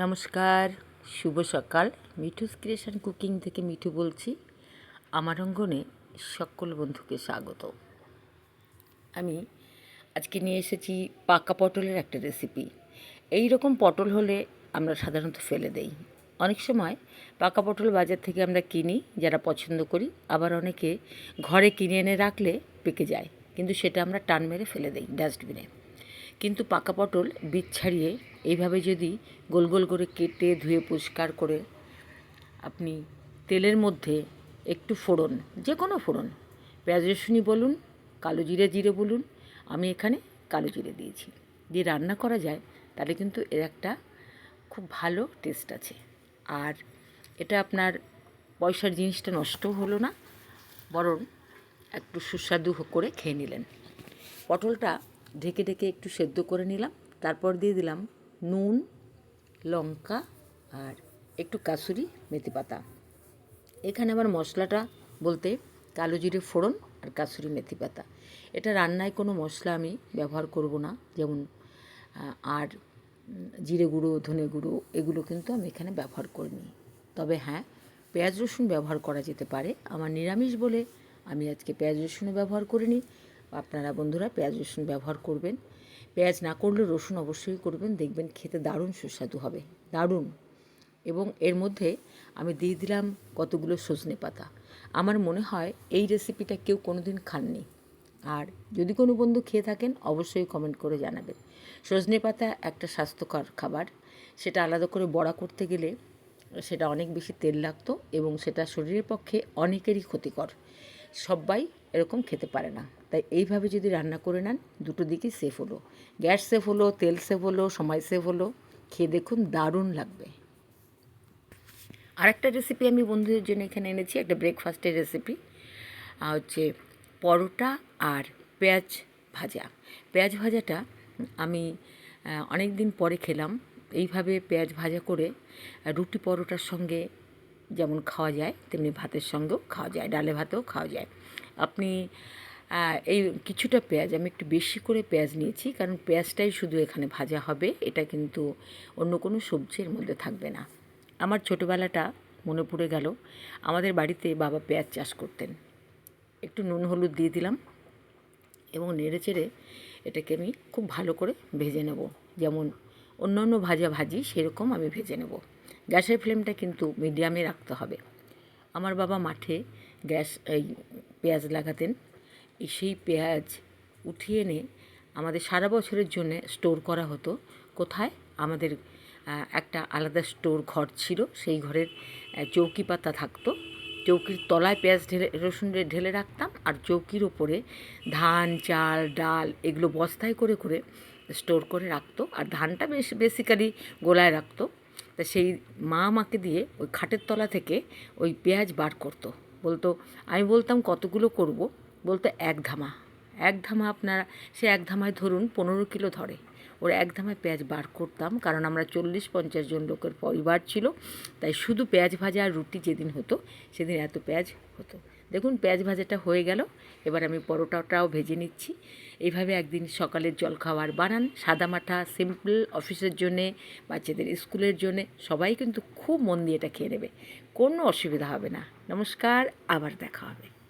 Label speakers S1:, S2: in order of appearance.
S1: নমস্কার, শুভ সকাল। Mithu's creation cooking থেকে মিঠু বলছি। আমার অঙ্গনে সকল বন্ধুকে স্বাগত। আমি আজকে নিয়ে এসেছি পাকা পটলের একটা রেসিপি এই রকম পটল হলে আমরা সাধারণত ফেলে দেই। অনেক সময় পাকা পটল বাজার থেকে আমরা কিনি, যারা পছন্দ করি, আবার অনেকে ঘরে কিনে এনে রাখলে পেকে যায়। কিন্তু সেটা আমরা টান মেরে ফেলে দেই ডাস্টবিনে কিন্তু পাকা পটল বীজ ছাড়িয়ে এইভাবে যদি গোল গোল করে কেটে ধুয়ে পরিষ্কার করে আপনি তেলের মধ্যে একটু ফোড়ন, যে কোনো ফোড়ন, পেঁয়াজ রসুনি বলুন, কালো জিরে জিরে বলুন, আমি এখানে কালো জিরে দিয়েছি। দিয়ে রান্না করা যায়, তাহলে কিন্তু এর একটা খুব ভালো টেস্ট আছে। আর এটা আপনার পয়সার জিনিসটা নষ্টও হলো না, বরং একটু সুস্বাদু করে খেয়ে নিলেন। পটলটা ঢেকে ঢেকে একটু সেদ্ধ করে নিলাম, তারপর দিয়ে দিলাম নুন, লঙ্কা আর একটু কাসুরি মেথি পাতা। এখানে আবার মশলাটা বলতে কালো জিরে ফোড়ন আর কাসুরি মেথি পাতা। এটা রান্নায় কোনো মশলা আমি ব্যবহার করব না, যেমন আর জিরে গুঁড়ো, ধনে গুঁড়ো এগুলো কিন্তু আমি এখানে ব্যবহার করিনি। তবে হ্যাঁ পেঁয়াজ রসুন ব্যবহার করা যেতে পারে। আমার নিরামিষ বলে আমি আজকে পেঁয়াজ রসুনও ব্যবহার করিনি। আপনারা বন্ধুরা পেঁয়াজ রসুন ব্যবহার করবেন। পেঁয়াজ না করলে রসুন অবশ্যই করবেন। দেখবেন খেতে দারুণ সুস্বাদু হবে। দারুণ। এবং এর মধ্যে আমি দিয়ে দিলাম কতগুলো সজনে পাতা। আমার মনে হয় এই রেসিপিটা কেউ কোনোদিন খাননি। আর যদি কোনো বন্ধু খেয়ে থাকেন, অবশ্যই কমেন্ট করে জানাবেন। সজনে পাতা একটা স্বাস্থ্যকর খাবার। সেটা আলাদা করে বড়া করতে গেলে সেটা অনেক বেশি তেল লাগতো এবং সেটা শরীরের পক্ষে অনেকেরই ক্ষতিকর। সবাই এরকম খেতে পারে না। তাই এইভাবে যদি রান্না করে নেন, দুটো দিকই সেফ হলো। গ্যাস সেফ হলো, তেল সেফ হলো, সময় সেফ হলো, খেয়ে দেখুন দারুণ লাগবে। আরেকটা রেসিপি আমি বন্ধুদের জন্য এখানে এনেছি, একটা ব্রেকফাস্টের রেসিপি হচ্ছে পরোটা আর পেঁয়াজ ভাজা। পেঁয়াজ ভাজাটা আমি অনেক দিন পরে খেলাম। এইভাবে পেঁয়াজ ভাজা করে রুটি পরোটার সঙ্গে যেমন খাওয়া যায়, তেমনি ভাতের সঙ্গেও খাওয়া যায়, ডালে ভাতেও খাওয়া যায়। আপনি এই কিছুটা পেঁয়াজ, আমি একটু বেশি করে পেঁয়াজ নিয়েছি, কারণ পেঁয়াজটাই শুধু এখানে ভাজা হবে, এটা কিন্তু অন্য কোনো সবজির মধ্যে থাকবে না। আমার ছোটোবেলাটা মনে পড়ে গেল, আমাদের বাড়িতে বাবা পেঁয়াজ চাষ করতেন। একটু নুন, হলুদ দিয়ে দিলাম এবং নেড়ে চেড়ে এটাকে আমি খুব ভালো করে ভেজে নেব। যেমন অন্যান্য ভাজা ভাজি, সেরকম আমি ভেজে নেব। গ্যাসের ফ্লেমটা কিন্তু মিডিয়ামে রাখতে হবে। আমার বাবা মাঠে গ্যাস, এই পেঁয়াজ লাগাতেন। সেই পেঁয়াজ উঠিয়ে এনে আমাদের সারা বছরের জন্য স্টোর করা হতো। কোথায়? আমাদের একটা আলাদা স্টোর ঘর ছিল। সেই ঘরের চৌকি পাতা থাকতো। চৌকির তলায় পেঁয়াজ ঢেলে, রসুন ঢেলে রাখতাম আর চৌকির ওপরে ধান, চাল, ডাল এগুলো বস্তায় করে করে স্টোর করে রাখতো। আর ধানটা বেশ, বেসিক্যালি গোলায় রাখতো। তা সেই মা আমাকে দিয়ে ওই খাটের তলা থেকে ওই পেঁয়াজ বার করতো। বলতো, আমি বলতাম কতগুলো করব? বলতো, এক ধামা এক ধামা আপনারা, সে এক ধামায় ধরুন পনেরো কিলো ধরে। ওর এক ধামায় পেঁয়াজ বার করতাম, কারণ আমরা চল্লিশ পঞ্চাশ জন লোকের পরিবার ছিল। তাই শুধু পেঁয়াজ ভাজা আর রুটি যেদিন হতো, সেদিন এত পেঁয়াজ হতো। দেখুন, পেঁয়াজ ভাজাটা হয়ে গেল। এবার আমি পরোটাটাও ভেজে নিচ্ছি। এইভাবে একদিন সকালের জলখাবার বানান। সাদামাঠা সিম্পল অফিসের জন্যে, বাচ্চাদের স্কুলের জন্যে, সবাই কিন্তু খুব মন দিয়ে এটা খেয়ে নেবে। কোনো অসুবিধা হবে না। নমস্কার, আবার দেখা হবে।